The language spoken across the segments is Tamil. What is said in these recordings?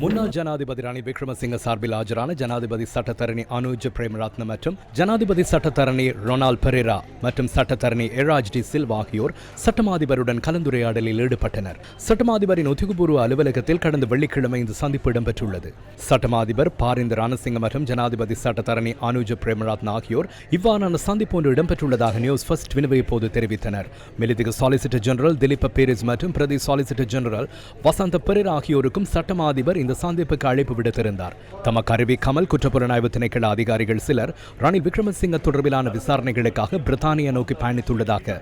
முன்னாள் ஜனாதிபதி ரணில் விக்ரமசிங்க சார்பில் ஆஜரான ஜனாதிபதி சட்டத்தரணி அனுஜ் பிரேமரத்ன மற்றும் ஜனாதிபதி சட்டத்தரணி ரொனால் பெரேரா மற்றும் சட்டத்தரணி எராஜ் டி சில்வா ஆகியோர் சட்டமாதிபருடன் கலந்துரையாடலில் ஈடுபட்டனர். சட்டமாதிபரின் உத்தியோகபூர்வ அலுவலகத்தில் கடந்த வெள்ளிக்கிழமை இந்த சந்திப்பு இடம்பெற்றுள்ளது. சட்டமாதிபர் பாரிந்த ரணசிங்க மற்றும் ஜனாதிபதி சட்டத்தரணி அனுஜ் பிரேமரத்ன ஆகியோர் இவ்வாறான சந்திப்பு ஒன்று இடம்பெற்றுள்ளதாக நியூஸ் ஃபர்ஸ்ட் வினவை போது தெரிவித்தனர். மெலிதிக சாலிசிட்டர் ஜெனரல் திலீப் பீரிஸ் மற்றும் பிரதி சாலிசிட்டர் ஜெனரல் வசந்த பெரேரா ஆகியோருக்கும் சட்டமாதிபர் இந்த சந்திப்புக்கு அழைப்பு விடுத்திருந்தார். தமக்கு அறிவிக்காமல் குற்றப்புலனாய்வு திணைக்கள அதிகாரிகள் சிலர் ரணில் விக்ரமசிங்க தொடர்பிலான விசாரணைகளுக்காக பிரித்தானியா நோக்கி பயணித்துள்ளதாக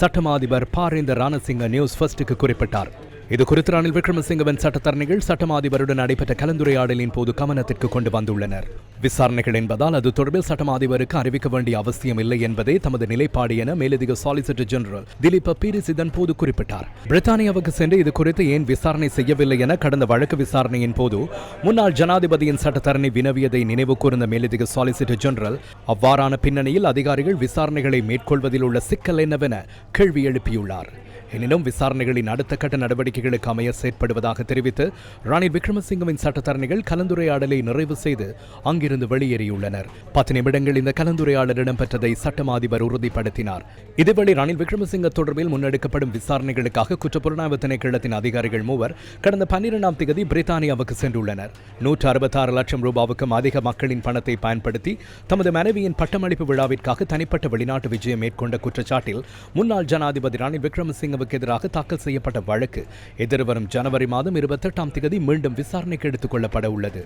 சட்டமா அதிபர் பாரேந்தர் ராணசிங்க நியூஸ் ஃபர்ஸ்டுக்கு குறிப்பிட்டார். இது குறித்து ரணில் விக்ரமசிங்கவின் சட்டத்தரணிகள் சட்டமாதிபருடன் நடைபெற்ற கலந்துரையாடலின் போது கவனத்திற்கு கொண்டு வந்துள்ளனர். விசாரணைகள் என்பதால் அது தொடர்பில் சட்டமாதிபருக்கு அறிவிக்க வேண்டிய அவசியம் இல்லை என்பதே தமது நிலைப்பாடு என மேலதிக சாலிசிட்டர் ஜெனரல் திலீப் பீரிஸ் இதன் போது குறிப்பிட்டார். பிரித்தானியாவுக்கு சென்று இது குறித்து ஏன் விசாரணை செய்யவில்லை என கடந்த வழக்கு விசாரணையின் போது முன்னாள் ஜனாதிபதியின் சட்டத்தரணி வினவியதை நினைவு கூர்ந்த மேலதிக சாலிசிட்டர் ஜெனரல் அவ்வாறான பின்னணியில் அதிகாரிகள் விசாரணைகளை மேற்கொள்வதில் உள்ள சிக்கல் என்னவென கேள்வி எழுப்பியுள்ளார். எனினும் விசாரணைகளின் அடுத்த கட்ட நடவடிக்கைகளுக்கு அமைய செயற்படுவதாக தெரிவித்து ரணில் விக்ரமசிங்கவின் சட்டத்தரணிகள் கலந்துரையாடலை நிறைவு செய்து அங்கிருந்து வெளியேறியுள்ளனர். பத்து நிமிடங்கள் இந்த கலந்துரையாடல் இடம்பெற்றதை சட்டம் அதிபர் உறுதிப்படுத்தினார். இதேவேளை ரணில் விக்ரமசிங்க தொடர்பில் முன்னெடுக்கப்படும் விசாரணைகளுக்காக குற்றப்புலனாய்வு திணைக்களத்தின் அதிகாரிகள் மூவர் கடந்த பன்னிரெண்டாம் தேதி பிரித்தானியாவுக்கு சென்றுள்ளனர். நூற்று அறுபத்தாறு லட்சம் ரூபாவுக்கும் அதிக மக்களின் பணத்தை பயன்படுத்தி தமது மனைவியின் பட்டமளிப்பு விழாவிற்காக தனிப்பட்ட வெளிநாட்டு விஜயம் மேற்கொண்ட குற்றச்சாட்டில் முன்னாள் ஜனாதிபதி ரணில் விக்ரமசிங்க சிங்கவுக்கு எதிராக தாக்கல் செய்யப்பட்ட வழக்கு எதிர்வரும் ஜனவரி மாதம் இருபத்தெட்டாம் தேதி மீண்டும் விசாரணைக்கு எடுத்துக் கொள்ளப்பட உள்ளது.